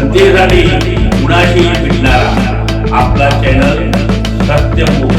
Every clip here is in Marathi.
जनतेसाठी कुणाशी भेटणारा. आपला चॅनल सत्यमुख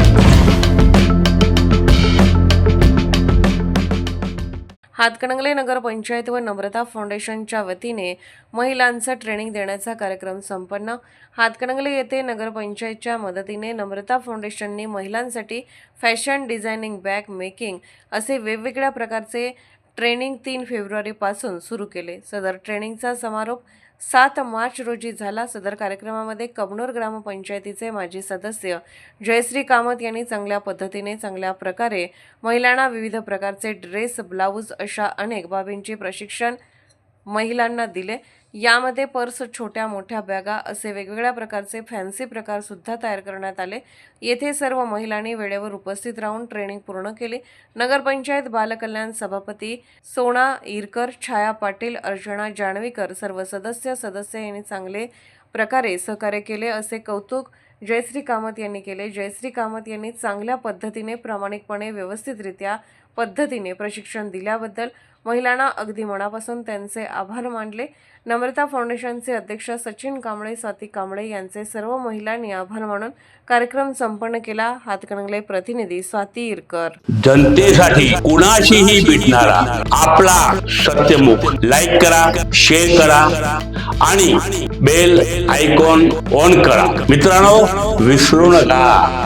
हातकणंगले नगरपंचायत व नम्रता फाउंडेशनच्या वतीने महिलांचं ट्रेनिंग देण्याचा कार्यक्रम संपन्न. हातकणंगले येथे नगरपंचायतच्या मदतीने नम्रता फाउंडेशनने महिलांसाठी फॅशन डिझायनिंग बॅग मेकिंग असे वेगवेगळ्या प्रकारचे ट्रेनिंग तीन फेब्रुवारीपासून सुरू केले. सदर ट्रेनिंगचा समारोप सात मार्च रोजी झाला. सदर कार्यक्रमामध्ये कबनूर ग्रामपंचायतीचे माजी सदस्य जयश्री कामत यांनी चांगल्या पद्धतीने चांगल्या प्रकारे महिलांना विविध प्रकारचे ड्रेस ब्लाऊज अशा अनेक बाबींचे प्रशिक्षण महिलांना दिले. यामध्ये पर्स छोट्या मोठ्या बॅगा असे वेगवेगळ्या प्रकारचे फॅन्सी प्रकार सुद्धा तयार करण्यात आले. येथे सर्व महिलांनी वेळेवर उपस्थित राहून ट्रेनिंग पूर्ण केली. नगरपंचायत बालकल्याण सभापती सोना इरकर छाया पाटील अर्चना जानवीकर सर्व सदस्य सदस्य यांनी चांगले प्रकारे सहकार्य केले असे कौतुक जयश्री कामत यांनी केले. जयश्री कामत यांनी चांगल्या पद्धतीने प्रामाणिकपणे व्यवस्थितरित्या पद्धतीने प्रशिक्षण दिल्याबद्दल महिलांना अगदी मनापासून त्यांचे आभार मानले. नम्रता फाउंडेशनचे अध्यक्ष सचिन कांबळे स्वाती कांबळे यांचे सर्व महिलांनी आभार मानून कार्यक्रम संपन्न केला. हातकणंगले प्रतिनिधी स्वाती इरकर. जनतेसाठी कुणाशीही भेटणारा आपला सत्यमुख लाईक करा शेअर करा आणि बेल आयकॉन ऑन करा. मित्रांनो विसरू नका.